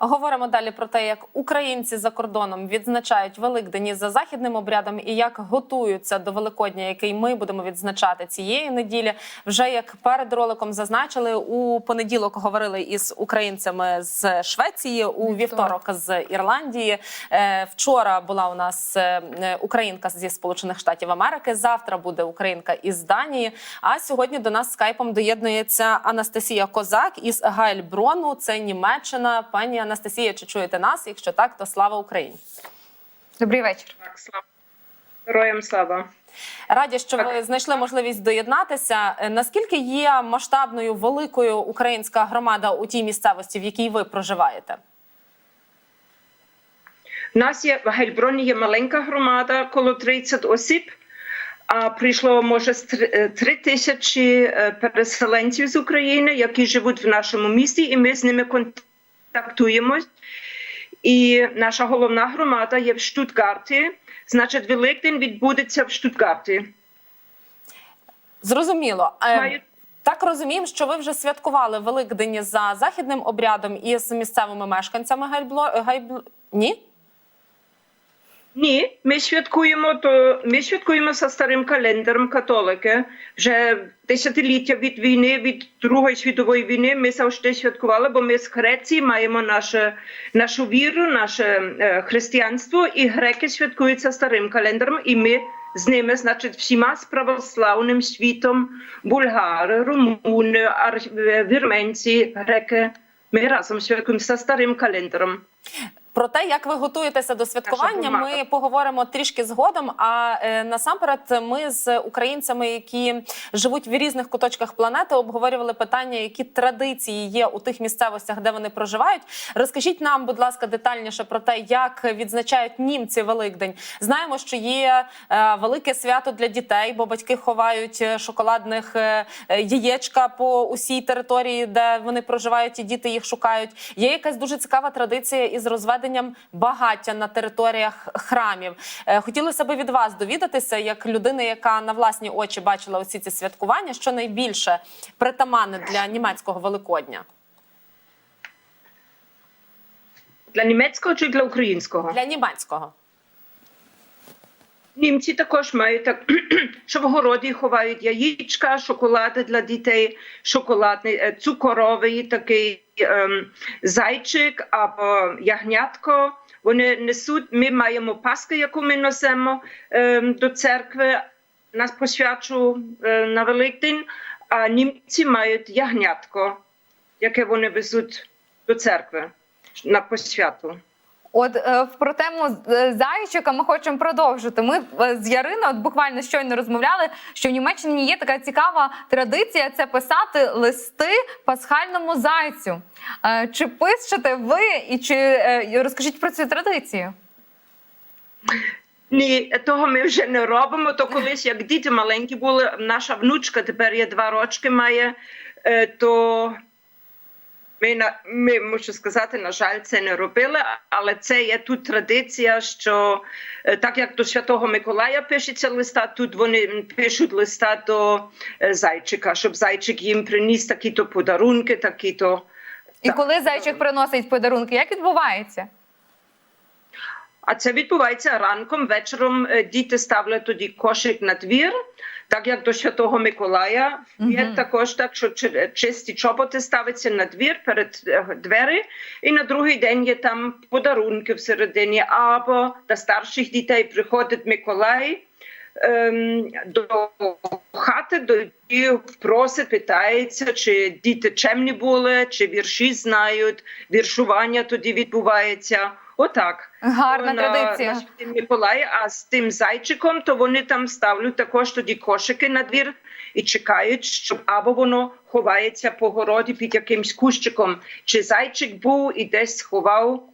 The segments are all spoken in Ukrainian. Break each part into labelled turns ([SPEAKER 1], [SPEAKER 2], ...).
[SPEAKER 1] Говоримо далі про те, як українці за кордоном відзначають Великдень за західним обрядом і як готуються до Великодня, який ми будемо відзначати цієї неділі. Вже як перед роликом зазначили у понеділок, говорили із українцями з Швеції, у вівторок з Ірландії. Е, Вчора була у нас е, е, українка зі Сполучених Штатів Америки. Завтра буде українка із Данії. А сьогодні до нас скайпом доєднується Анастасія Козак із Гайльброну. Це Німеччина. Пані Анастасія, чи чуєте нас? Якщо так, то слава Україні.
[SPEAKER 2] Добрий вечір.
[SPEAKER 3] Так, слава. Героям слава.
[SPEAKER 1] Раді, що ви знайшли можливість доєднатися. Е, Наскільки є масштабною великою українська громада у тій місцевості, в якій ви проживаєте?
[SPEAKER 3] У нас є в Гельброні є маленька громада, коло 30 осіб. А прийшло може з три- е, тисячі е, переселенців з України, які живуть в нашому місті, і ми з ними контактуємось. І наша головна громада є в Штутгарті. Значить, Великдень відбудеться в Штутгарті.
[SPEAKER 1] Зрозуміло. Е,
[SPEAKER 3] Маю-
[SPEAKER 1] Так розуміємо, що ви вже святкували Великдень за західним обрядом із місцевими мешканцями Гайбло... Гайбл... Ні?
[SPEAKER 3] Ні, ми святкуємо то ми святкуємо за старим календарем католики. Вже десятиліття від війни, від Другої світової війни. Ми завжди святкували, бо ми з Греції маємо наше, нашу віру, наше е, християнство, і греки святкують за старим календарем, і ми з ними, значить, всіма з православним світом, булгари, румуни, ар... вірменці, греки. Ми разом святкуємо за старим календарем.
[SPEAKER 1] Про те, як ви готуєтеся до святкування, ми поговоримо трішки згодом. А е, насамперед, ми з українцями, які живуть в різних куточках планети, обговорювали питання, які традиції є у тих місцевостях, де вони проживають. Розкажіть нам, будь ласка, детальніше про те, як відзначають німці Великдень. Знаємо, що є е, велике свято для дітей, бо батьки ховають е, шоколадних е, е, яєчка по усій території, де вони проживають, і діти їх шукають. Є якась дуже цікава традиція із розведенням багаття на територіях храмів. Е, Хотілося би від вас довідатися, як людини, яка на власні очі бачила усі ці святкування, що найбільше притаманне для німецького Великодня.
[SPEAKER 3] Для німецького чи для українського?
[SPEAKER 1] Для німецького.
[SPEAKER 3] Німці також мають так, що в городі ховають яєчка, шоколади для дітей, шоколадний е, цукоровий такий ем, зайчик або ягнятко. Вони несуть. Ми маємо паски, яку ми носимо ем, до церкви на посвячу е, на Великдень, а німці мають ягнятко, яке вони везуть до церкви на посвяту.
[SPEAKER 2] От е, про тему е, зайчика ми хочемо продовжити. Ми е, з Яриною от буквально щойно розмовляли, що в Німеччині є така цікава традиція це писати листи пасхальному зайцю. Чи пишете ви і чи розкажіть про цю традицію?
[SPEAKER 3] Ні, того ми вже не робимо. То колись, як діти маленькі були, наша внучка тепер є два рочки має, то ми, на- ми мушу сказати, на жаль, це не робили, але це є тут традиція, що е, так як до Святого Миколая пишеться листа, тут вони пишуть листа до е, зайчика, щоб зайчик їм приніс такі-то подарунки, такі-то.
[SPEAKER 2] І
[SPEAKER 3] Так.
[SPEAKER 2] коли зайчик приносить подарунки, як відбувається?
[SPEAKER 3] А це відбувається ранком, вечором е, діти ставлять тоді кошик на двір, так як до Святого Миколая. Є також так, що чи- чисті чоботи ставляться на двір перед е, двері, і на другий день є там подарунки всередині. Або до старших дітей приходить Миколай. ем, До хати до дітей просить, питається, чи діти чемні були, чи вірші знають, віршування тоді відбувається. Отак.
[SPEAKER 2] Гарна
[SPEAKER 3] На-
[SPEAKER 2] традиція.
[SPEAKER 3] на Миколай, а з тим зайчиком, то вони там ставлять також тоді кошики на двір і чекають, щоб або воно ховається по городі під якимсь кущиком, чи зайчик був і десь сховав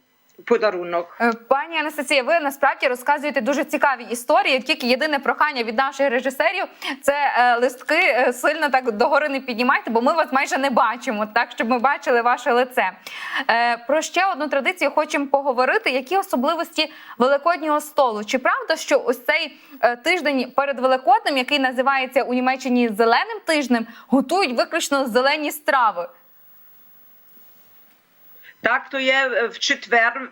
[SPEAKER 3] подарунок.
[SPEAKER 2] Е, Пані Анастасія, ви насправді розказуєте дуже цікаві історії. Тільки єдине прохання від наших режисерів це е, листки е, сильно так догори не піднімайте, бо ми вас майже не бачимо, так щоб ми бачили ваше лице. Про ще одну традицію хочемо поговорити. Які особливості великоднього столу? Чи правда, що ось цей тиждень перед Великоднем, який називається у Німеччині зеленим тижнем, готують виключно зелені страви?
[SPEAKER 3] Так, то є е, в четвер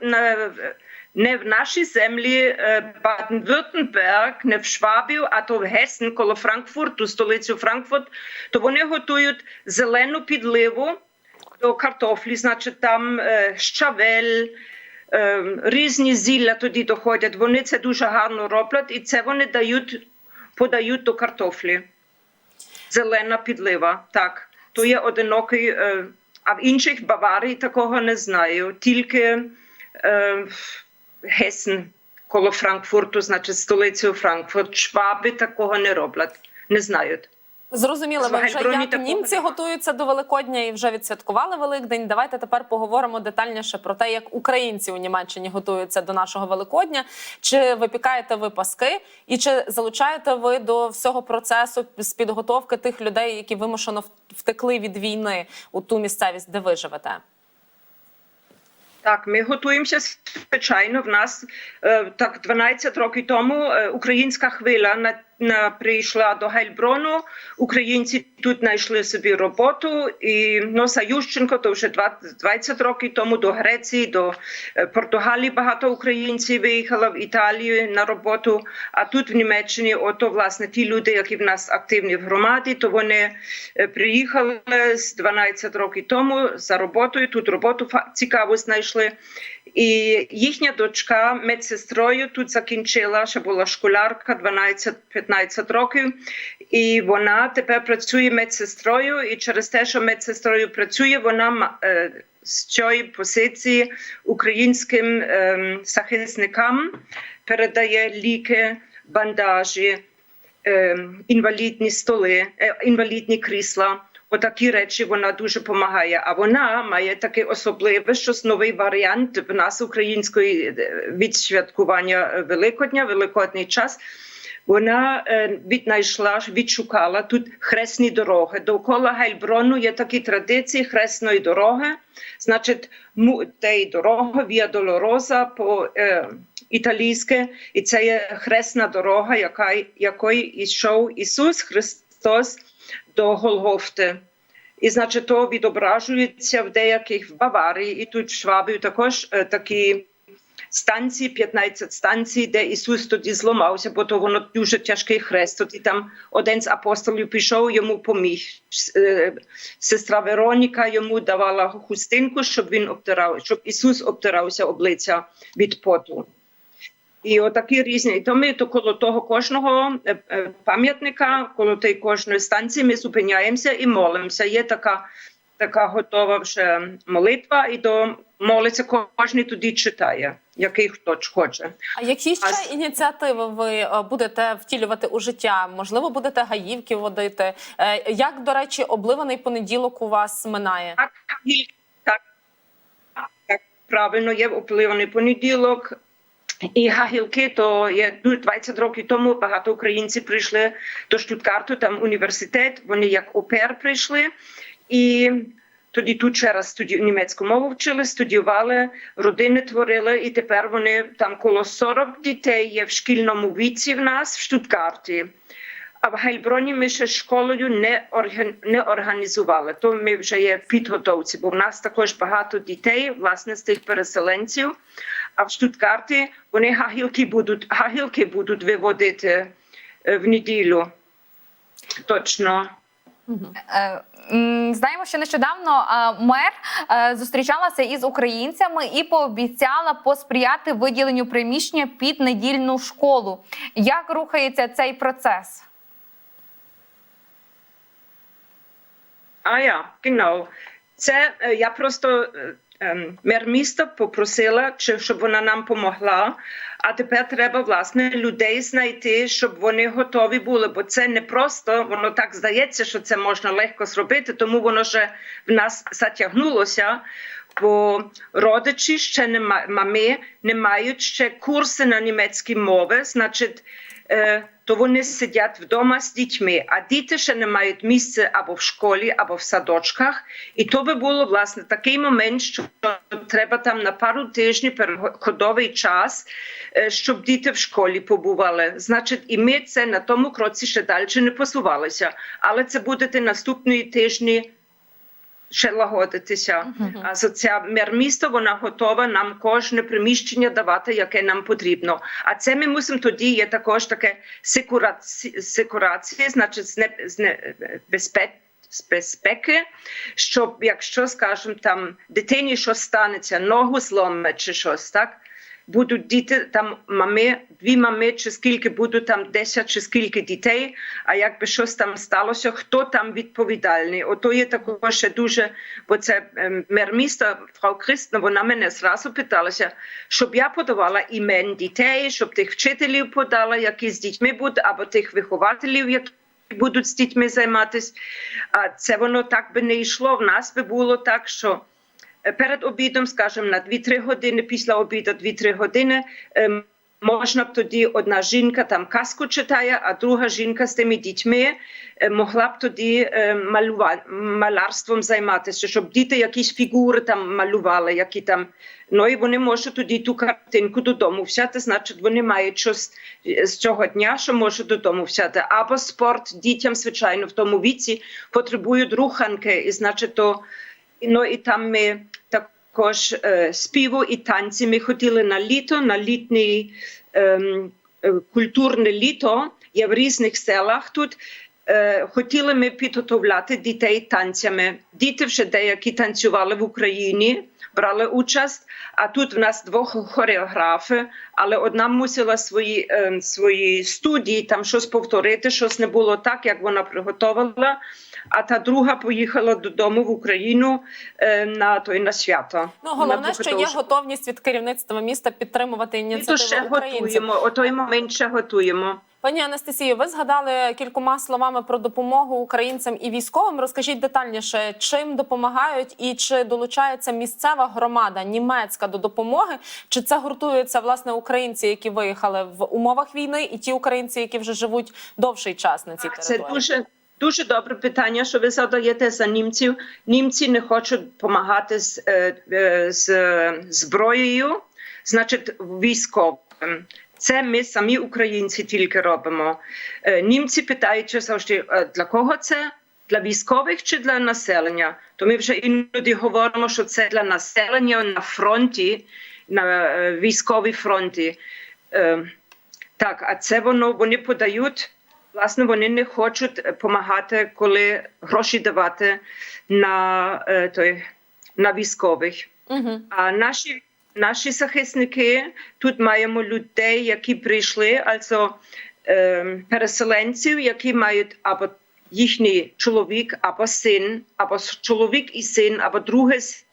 [SPEAKER 3] не в нашій землі Баден-Württemberg, не в Швабію, а то в Гесен коло Франкфурту, столицю Франкфурт, то вони готують зелену підливу до картофлі, значить там е, щавель, е, різні зілля тоді доходять. Вони це дуже гарно роблять, і це вони дають, подають до картофлі. Зелена підлива, так. То є одинокий, а в інших Баварії такого не знаю. Тільки е, Гесен коло Франкфурту, значить столицю Франкфурт. Шваби такого не роблять, не знають.
[SPEAKER 1] Зрозуміло, ви вже як німці готуються до Великодня і вже відсвяткували Великдень. Давайте тепер поговоримо детальніше про те, як українці у Німеччині готуються до нашого Великодня. Чи випікаєте ви паски, і чи залучаєте ви до всього процесу з підготовки тих людей, які вимушено втекли від війни у ту місцевість, де ви живете?
[SPEAKER 3] Так, ми готуємося звичайно. В нас е, так 12 років тому е, українська хвиля на прийшла до Гельброну. Українці тут знайшли собі роботу. І Носа Ющенко, то вже 20, 20 років тому до Греції, до е, Португалії багато українців виїхало в Італію на роботу. А тут в Німеччині, ото власне ті люди, які в нас активні в громаді, то вони е, приїхали з 12 років тому за роботою. Тут роботу цікаву знайшли. І їхня дочка медсестрою тут закінчила, ще була школярка 12-15 років. І вона тепер працює медсестрою. І через те, що медсестрою працює, вона е, з цієї позиції українським ем, захисникам передає ліки, бандажі, ем, інвалідні столи, е, інвалідні крісла. Отакі речі вона дуже допомагає. А вона має таке особливе, щось новий варіант в нас української е, відсвяткування Великодня, Великодний час. Вона е, віднайшла, відшукала тут хресні дороги. Довкола Гельброну є такі традиції хресної дороги. Значить, му тієї дороги Віа Долороза по е, італійське, і це є хресна дорога, яка якою йшов Ісус Христос до Голгофти. І значить, то відображується в деяких в Баварії, і тут в Швабію також е, такі станції, 15 станцій, де Ісус тоді зламався, бо то воно дуже тяжкий хрест. Тоді там один з апостолів пішов, йому поміг. Е, Сестра Вероніка йому давала хустинку, щоб він обтирав, щоб Ісус обтирався обличчя від поту. І отакі різні. І то ми то коло того кожного е, е, пам'ятника, коло тієї кожної станції ми зупиняємося і молимося. Є така, така готова вже молитва, і то молиться кожен тоді читає, який хто хоче.
[SPEAKER 1] А які ще
[SPEAKER 3] А-
[SPEAKER 1] ініціативи ви е, будете втілювати у життя? Можливо, будете гаївки водити? Е, Як, до речі, обливаний понеділок у вас минає?
[SPEAKER 3] Так, так, так, правильно, є впливаний понеділок. І гагілки, то є ну, 20 років тому багато українців прийшли до Штуткарту, там університет, вони як опер прийшли. І тоді тут ще раз студі... німецьку мову вчили, студіювали, родини творили, і тепер вони там коло 40 дітей є в шкільному віці в нас в Штутгарті. А в Гельброні ми ще школою не, не організували. То ми вже є підготовці, бо в нас також багато дітей, власне, з тих переселенців. А в Штутгарті вони гагілки будуть, гагілки будуть виводити е, в неділю. Точно.
[SPEAKER 2] Е, Знаємо, що нещодавно е, мер е, зустрічалася із українцями і пообіцяла посприяти виділенню приміщення під недільну школу. Як рухається цей процес?
[SPEAKER 3] А я, genau. Це я просто мер міста попросила, чи щоб вона нам помогла. А тепер треба власне людей знайти, щоб вони готові були. Бо це не просто, воно так здається, що це можна легко зробити, тому воно вже в нас затягнулося. Бо родичі ще не ма- мами не мають ще курси на німецькій мові, значить, то вони сидять вдома з дітьми, а діти ще не мають місця або в школі, або в садочках. І то би було власне такий момент, що треба там на пару тижнів переходовий час, е, щоб діти в школі побували. Значить, і ми це на тому кроці ще далі не посувалися. Але це буде наступні тижні ще лагодитися. А за ця мермісто вона готова нам кожне приміщення давати, яке нам потрібно. А це ми мусимо тоді є також таке секурація, секурація значить з, не, з не, безпек, З безпеки, щоб якщо, скажімо, там дитині щось станеться, ногу зломить чи щось, так? Будуть діти, там мами, дві мами, чи скільки будуть там 10 чи скільки дітей, а якби щось там сталося, хто там відповідальний? Ото є також ще дуже, бо це ем, мер міста, фрау Кристна, вона мене зразу питалася, щоб я подавала імен дітей, щоб тих вчителів подала, які з дітьми будуть, або тих вихователів, які будуть з дітьми займатися. А це воно так би не йшло. В нас би було так, що перед обідом, скажімо, на 2-3 години, після обіду 2-3 години. ем, Можна б тоді одна жінка там казку читає, а друга жінка з тими дітьми е, могла б тоді е, малюва- малярством займатися, щоб діти якісь фігури там малювали, які там. Ну і вони можуть тоді ту картинку додому взяти, значить вони мають щось е, з цього дня, що можуть додому взяти. Або спорт дітям, звичайно, в тому віці потребують руханки, і значить то ну і там ми також співу і танці. Ми хотіли на літо, на е, культурне літо. Є в різних селах тут. Хотіли ми підготовляти дітей танцями. Діти вже деякі танцювали в Україні, брали участь. А тут в нас двох хореографи, але одна мусила свої, е, свої студії там щось повторити, щось не було так, як вона приготувала. А та друга поїхала додому в Україну е, на той на свято.
[SPEAKER 1] Ну головне, що є готовність від керівництва міста підтримувати
[SPEAKER 3] Ми то ще
[SPEAKER 1] українців.
[SPEAKER 3] готуємо. О той момент ще готуємо.
[SPEAKER 1] Пані Анастасію, ви згадали кількома словами про допомогу українцям і військовим. Розкажіть детальніше, чим допомагають і чи долучається місцева громада німецька до допомоги? Чи це гуртуються власне українці, які виїхали в умовах війни, і ті українці, які вже живуть довший час на цій
[SPEAKER 3] Це
[SPEAKER 1] території?
[SPEAKER 3] дуже дуже добре питання, що ви задаєте за німців. Німці не хочуть допомагати з, е, е, з е, зброєю, значить, військовим. Це ми самі українці тільки робимо. Е, Німці питають завжди, е, для кого це? Для військових чи для населення? То ми вже іноді говоримо, що це для населення на фронті, на е, військовій фронті. Е, Так, а це воно вони подають. Власне, вони не хочуть допомагати, коли гроші давати на е, той на військових.
[SPEAKER 1] Угу.
[SPEAKER 3] А наші наші захисники тут маємо людей, які прийшли, also е, переселенців, які мають або їхній чоловік, або син, або чоловік і син, або друге с-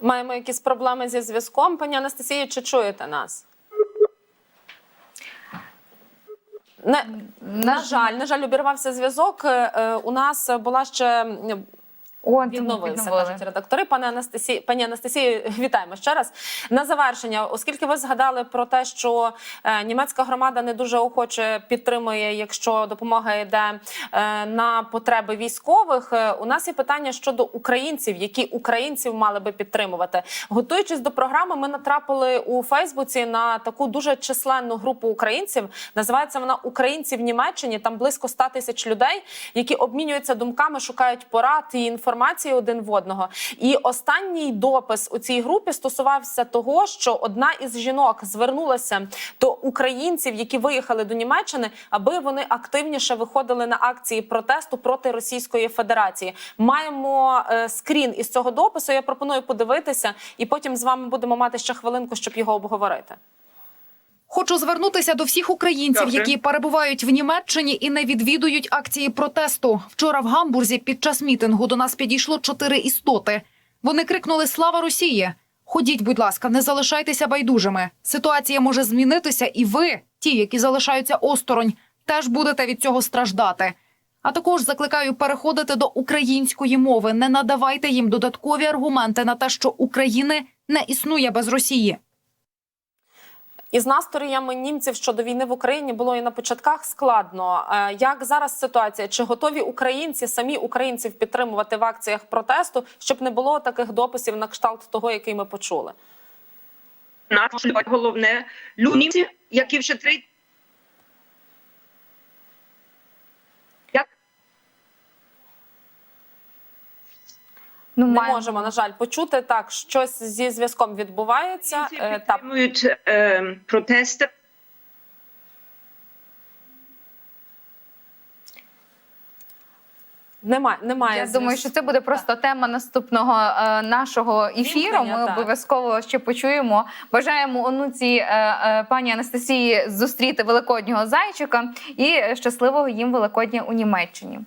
[SPEAKER 1] Маємо якісь проблеми зі зв'язком. Пані Анастасію, чи чуєте нас? Не, на жаль, на жаль, обірвався зв'язок. Е, е, У нас була ще м,
[SPEAKER 2] О,
[SPEAKER 1] Відновився,
[SPEAKER 2] відновили.
[SPEAKER 1] кажуть редактори. Пане Анастасії, пані Анастасії, вітаємо ще раз. На завершення, оскільки ви згадали про те, що е, німецька громада не дуже охоче підтримує, якщо допомога йде е, на потреби військових. е, у нас є питання щодо українців, які українців мали би підтримувати. Готуючись до програми, ми натрапили у Фейсбуці на таку дуже численну групу українців. Називається вона Українці в Німеччині. Там близько 100 тисяч людей, які обмінюються думками, шукають порад і інформації один в одного. І останній допис у цій групі стосувався того, що одна із жінок звернулася до українців, які виїхали до Німеччини, аби вони активніше виходили на акції протесту проти Російської Федерації. Маємо е, скрін із цього допису. Я пропоную подивитися, і потім з вами будемо мати ще хвилинку, щоб його обговорити.
[SPEAKER 4] Хочу звернутися до всіх українців, які перебувають в Німеччині і не відвідують акції протесту. Вчора в Гамбурзі під час мітингу до нас підійшло чотири істоти. Вони крикнули Слава Росії! Ходіть, будь ласка, не залишайтеся байдужими. Ситуація може змінитися, і ви, ті, які залишаються осторонь, теж будете від цього страждати. А також закликаю переходити до української мови. Не надавайте їм додаткові аргументи на те, що України не існує без Росії.
[SPEAKER 1] Із настроями німців щодо війни в Україні було і на початках складно. Е, Як зараз ситуація? Чи готові українці самі українців підтримувати в акціях протесту, щоб не було таких дописів на кшталт того, який ми почули?
[SPEAKER 3] Наш головне люди, які вже три.
[SPEAKER 5] Ну,
[SPEAKER 1] не
[SPEAKER 5] маємо.
[SPEAKER 1] можемо на жаль почути. Так, щось зі зв'язком відбувається. Е, та
[SPEAKER 3] підтримують е, протести.
[SPEAKER 1] немає, немає.
[SPEAKER 5] Я думаю, що це буде просто тема наступного е, нашого ефіру. Ми
[SPEAKER 1] так.
[SPEAKER 5] обов'язково ще почуємо. Бажаємо онуці е, е, пані Анастасії зустріти великоднього зайчика і щасливого їм Великодня у Німеччині.